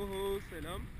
Oho selam.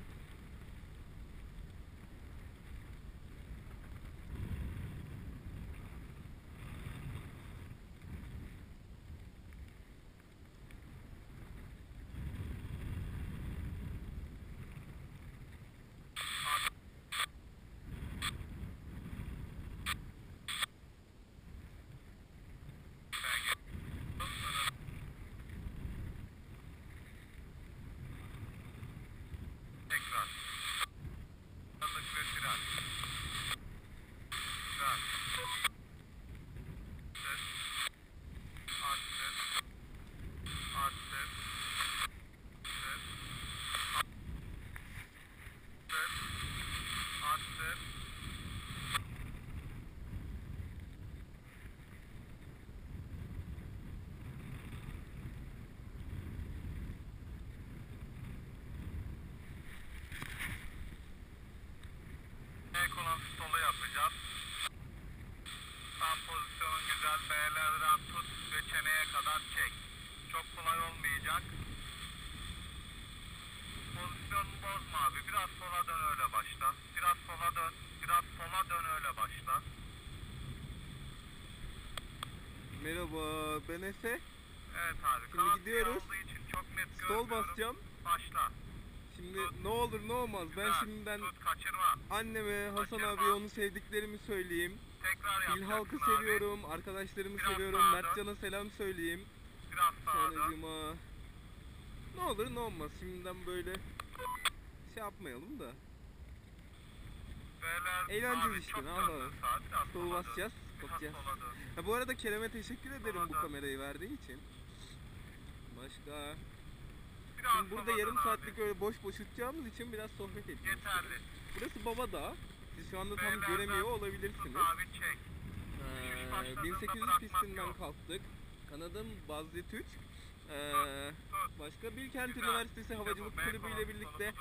Kadar tut ve çeneye kadar çek. Çok kolay olmayacak. Pozisyonunu bozma abi. Biraz sola dön öyle başla. Biraz sola dön. Biraz sola dön öyle başla. Merhaba ben Efe. Evet abi. Şimdi kanat gidiyoruz. için çok net Stol basacağım. Başla. Şimdi tut. ne olur ne olmaz. Güzel. Ben şimdiden tut, kaçırma. anneme, Hasan kaçırma. abi onu sevdiklerimi söyleyeyim. Tekrar İl yapacaksın halkı abi. seviyorum, arkadaşlarımı Biraz seviyorum. sağa dön. Mertcan'a selam söyleyeyim. Biraz. Sonracıma. Ne olur ne olmaz. Şimdiden böyle şey yapmayalım da. Beyler, Eğlenceli abi işte, ne yapalım? dön. basacağız. Bakacağız. Ha, bu arada Kerem'e teşekkür ederim bu Sola dön. kamerayı verdiği için. Başka. Biraz Şimdi burada yarım dön saatlik abi. öyle boş boş uçacağımız için biraz sohbet edeceğiz. Yeterli. Burası Baba Dağı. Siz şu anda tam göremiyor olabilirsiniz. Ee, başladığında 1800 bırakmak pistinden kalktık. Kanadım Bazlı Türk. Ee, başka Bilkent. Üniversitesi Havacılık Kulübü ile birlikte.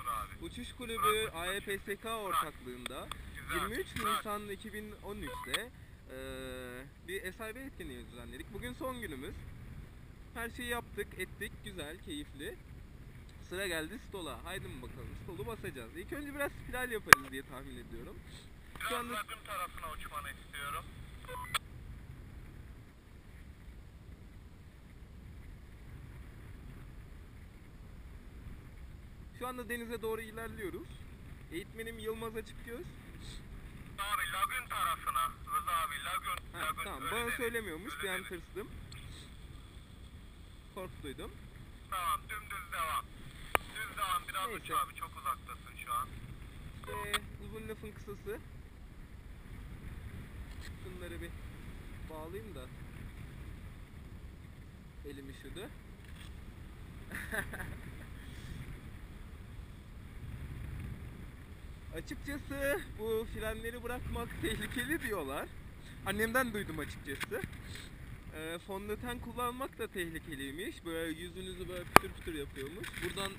Uçuş Kulübü AEPSK ortaklığında Güzel, 23 güzel. Nisan 2013'te eee bir SIB etkinliği düzenledik. Bugün son günümüz. Her şeyi yaptık, ettik. Güzel, keyifli. Sıra geldi stola. Haydi mi bakalım stolu basacağız. İlk önce biraz spiral yaparız diye tahmin ediyorum. Şu anda takım tarafına uçmanı istiyorum. şu anda denize doğru ilerliyoruz. Eğitmenim Yılmaz Açıkgöz. Abi lagün tarafına. Rıza abi lagün. Ha, lagün. tamam bana söylemiyormuş. Öyle denir. tırstım. Korktuydum. Tamam. Biraz Neyse. abi çok uzaktasın şu an. İşte uzun lafın kısası. Şunları bir bağlayayım da. Elim üşüdü. Açıkçası bu frenleri bırakmak tehlikeli diyorlar. Annemden duydum açıkçası. Ee, fondöten kullanmak da tehlikeliymiş. Böyle yüzünüzü böyle pütür pütür yapıyormuş. Buradan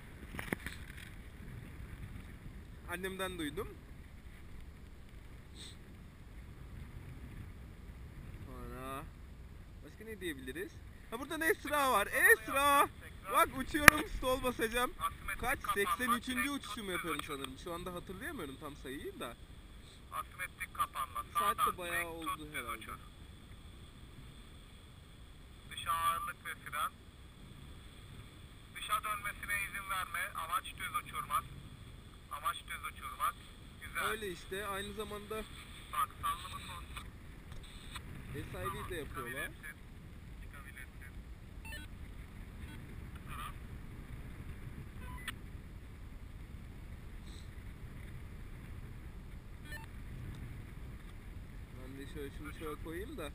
annemden duydum. Sonra başka ne diyebiliriz? Ha burada ne Esra var? Esra! Bak uçuyorum stol basacağım. Kaç? kapanma, 83. tek uçuşumu yapıyorum sanırım. Şu anda hatırlayamıyorum tam sayıyı da. Asimetrik kapanma. Saat de bayağı oldu herhalde. Dışa ağırlık ve fren. Dışa dönmesine izin verme. Amaç düz uçurmak. Amaç düz uçurmak. Güzel. Öyle işte aynı zamanda Bak sallımı son. SIV de yapıyorlar. Çıkabilirsin. Çıkabilirsin. Taraf. Ben de şöyle şunu şöyle koyayım da.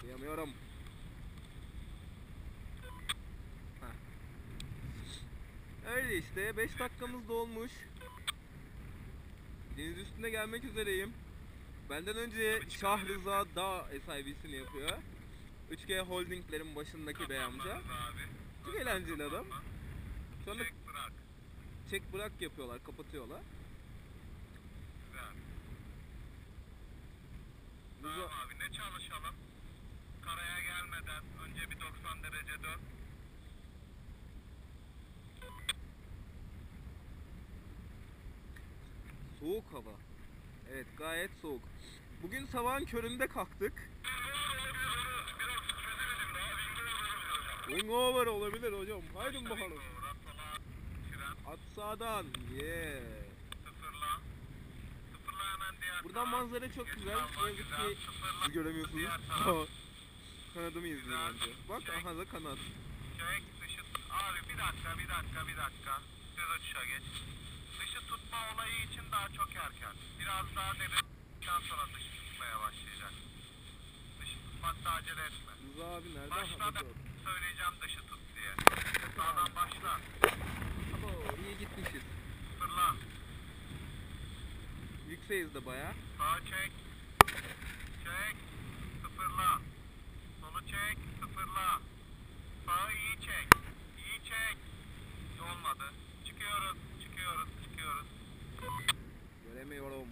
Kıyamıyorum. Heh. Öyle işte 5 dakikamız dolmuş. Deniz üstüne gelmek üzereyim. Benden önce Şah Rıza Dağ SIV'sini yapıyor. 3G Holding'lerin başındaki bey amca. Çok eğlenceli adam. Şu anda Çek bırak. çek bırak yapıyorlar, kapatıyorlar. Güzel. Tamam abi ne çalışalım? Karaya gelmeden önce bir 90 derece dön. Soğuk hava. Evet gayet soğuk. Bugün sabahın köründe kalktık. Wing over olabilir hocam. Haydi bakalım. At sağdan. Yeah. Buradan manzara çok güzel. yazık ki siz göremiyorsunuz. Kanadımı izleyin önce. Bak aha da kanat. Abi bir dakika bir dakika bir dakika düz uçuşa geç. Tutma olayı için daha çok erken. Biraz daha denedikten sonra dışı tutmaya başlayacak. Dışı tutmakta acele etme. Rıza abi nerede? Başla dur. söyleyeceğim dışı tut diye. Sağdan başla. Abo, iyi gitmişiz. Fırla. Yükseğiz de baya. Sağa. Çek. Sıfırla. Solu çek. Sıfırla. Sağı iyi çek. İyi çek. Olmadı. Çıkıyoruz. Çıkıyoruz. Çıkıyoruz. Göremiyorum.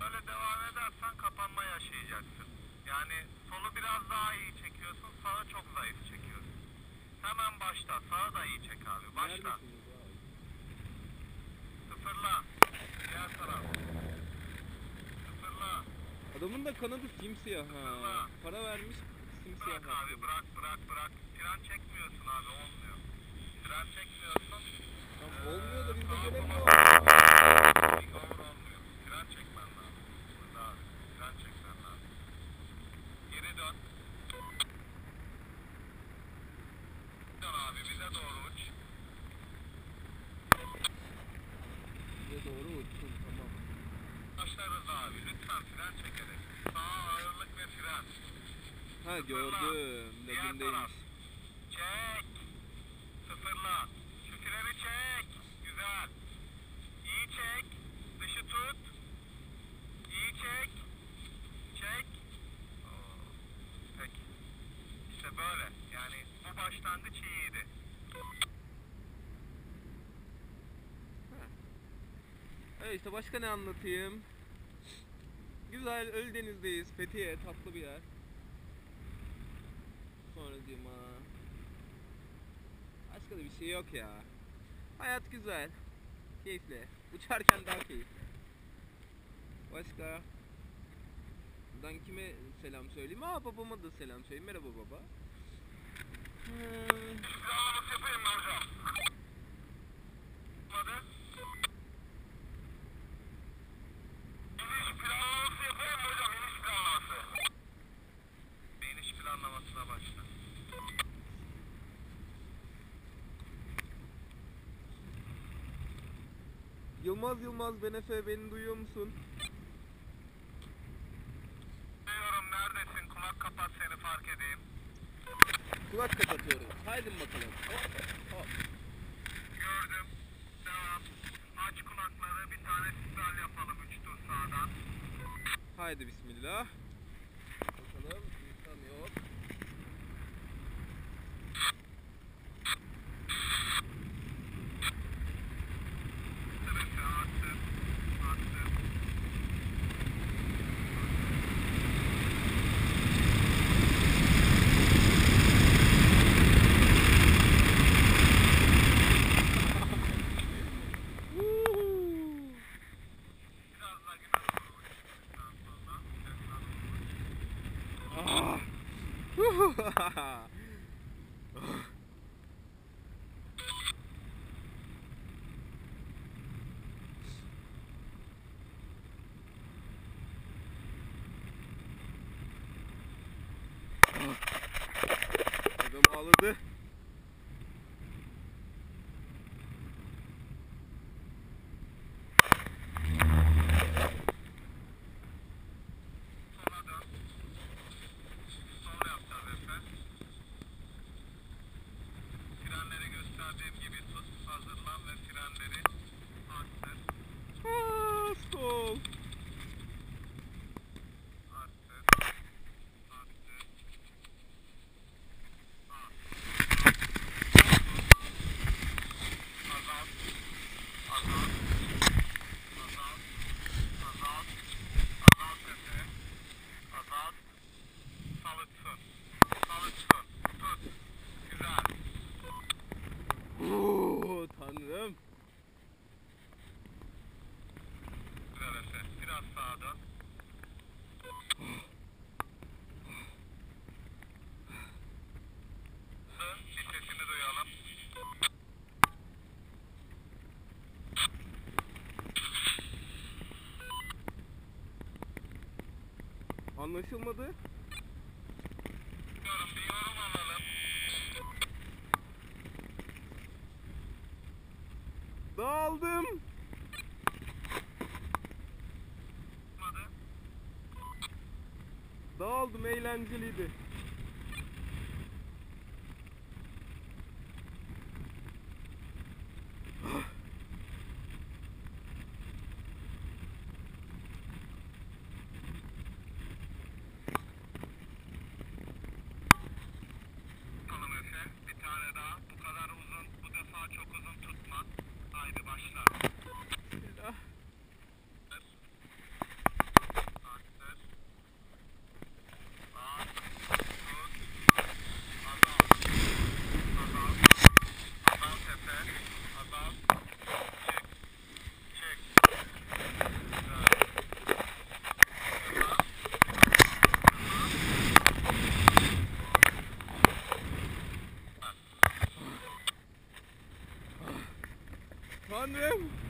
Böyle devam edersen kapanma yaşayacaksın. Yani solu biraz daha iyi çekiyorsun, sağı çok zayıf çekiyorsun. Hemen başla, sağı da iyi çek abi. Başla. Neredesiniz abi? Sıfırla. Diğer taraf. Sıfırla. Adamın da kanadı simsiyah ha. Para vermiş simsiyah Bırak abi bırak bırak bırak. Fren çekmiyorsun abi olmuyor. Fren çekmiyorsun. Tamam, olmuyor da biz de göremiyoruz. Doğru olmuyor. Fren çekmen lazım. Burada abi. Fren çekmen lazım. Geri dön. Dön abi bize doğru uç. Bize doğru uçsun tamam. Başlarız abi. Lütfen fren çekerek. Sağa ağırlık ve fren. Ha gördüm. Lagundaymış. Çek. Sıfırla. Şu freni çek. Güzel. İyi çek. Dışı tut. İyi çek. Çek. Oo, Peki. İşte böyle. Yani bu başlangıç iyiydi. Evet işte başka ne anlatayım? Güzel Ölüdeniz'deyiz. Fethiye tatlı bir yer. Sonra Başka da bir şey yok ya. Hayat güzel. Keyifli. Uçarken daha keyifli. Başka? Buradan kime selam söyleyeyim? Aa babama da selam söyleyeyim. Merhaba baba. Hmm. Yılmaz Yılmaz Benefe beni duyuyor musun? Duyuyorum neredesin? Kulak kapat seni fark edeyim. Kulak kapatıyorum. Haydi bakalım. Hop, hop. Gördüm. Devam. Aç kulakları bir tane spiral yapalım 3 tur sağdan. Haydi bismillah. Bakalım insan yok. Sırası attım. Attım. Woo! Biraz daha güne doğru uçtuktan sonra. Tekrar uç. Ah! Huhuhaha! Adam ağladı. Sola dön. Sol yapacağız Efe. Frenleri gösterdiğim gibi tut. Hazırlan ve frenleri arttır. Aa, sol. Arttır. Arttır. Azalt. Azalt. Azalt. Azalt. Azalt Efe. Azalt. Salıtsın. Salıtsın. Tut. Güzel. Oo, tanrım. Güzel Efe. Biraz sağa dön. Dön. Bir sesini duyalım. Anlaşılmadı. Dağıldım. Dağıldım eğlenceliydi. Sonne.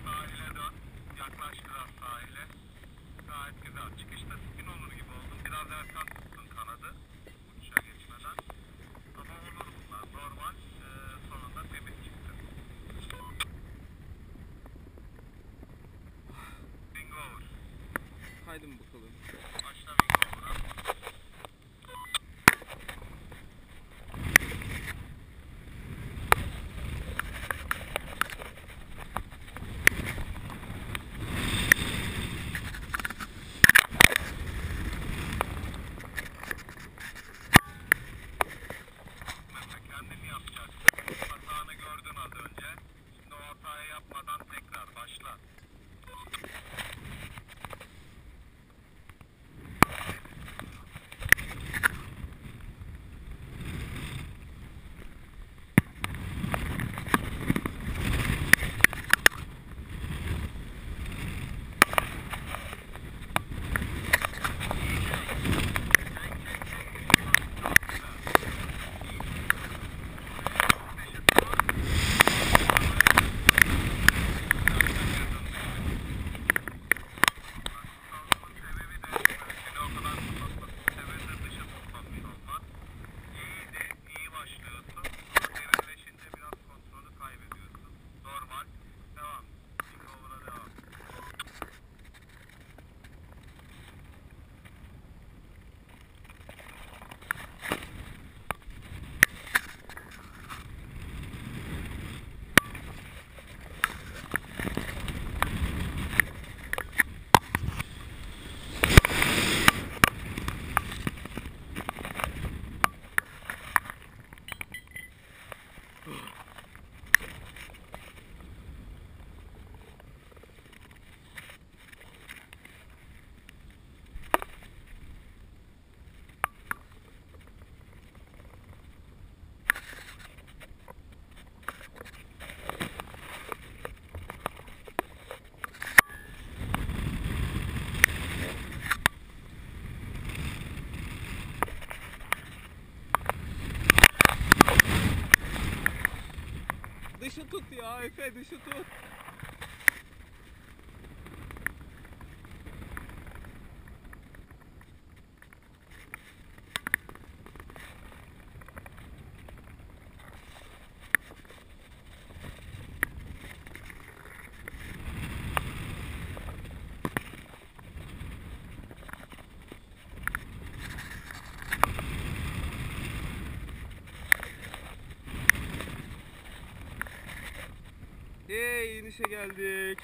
Tut ya Efe inişe geldik.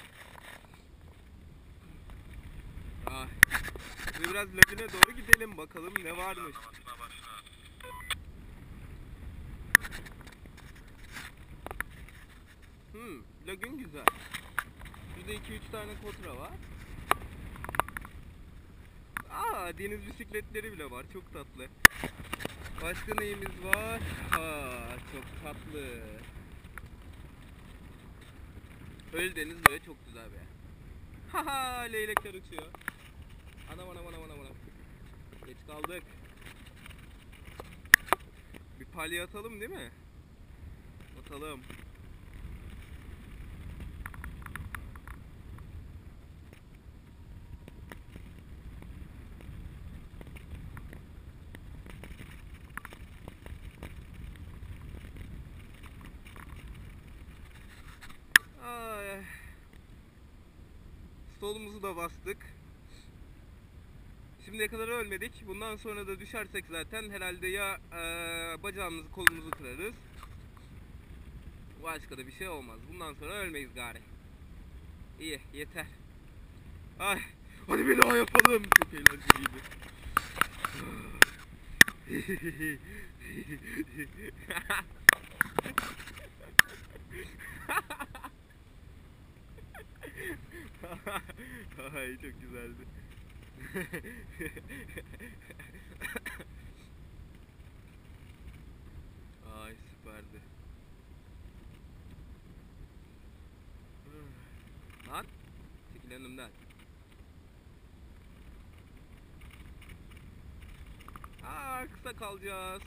Ah. Biraz lagine doğru gidelim bakalım ne varmış. Hmm, lagün güzel. Burada 2-3 tane kotra var. Aa, deniz bisikletleri bile var. Çok tatlı. Başka neyimiz var? Ha, çok tatlı. Ölüdeniz böyle çok güzel be. Haha, leylekler uçuyor. Anam anam anam anam anam. Geç kaldık. Bir palya atalım değil mi? Atalım. Ay. Solumuzu da bastık. Şimdiye kadar ölmedik. Bundan sonra da düşersek zaten herhalde ya eee, bacağımızı kolumuzu kırarız. Başka da bir şey olmaz. Bundan sonra ölmeyiz gari. İyi yeter. Ay hadi bir daha yapalım. Çok eğlenceliydi. Ay çok güzeldi. Ay süperdi. Lan çekil önümden. Aa kısa kalacağız.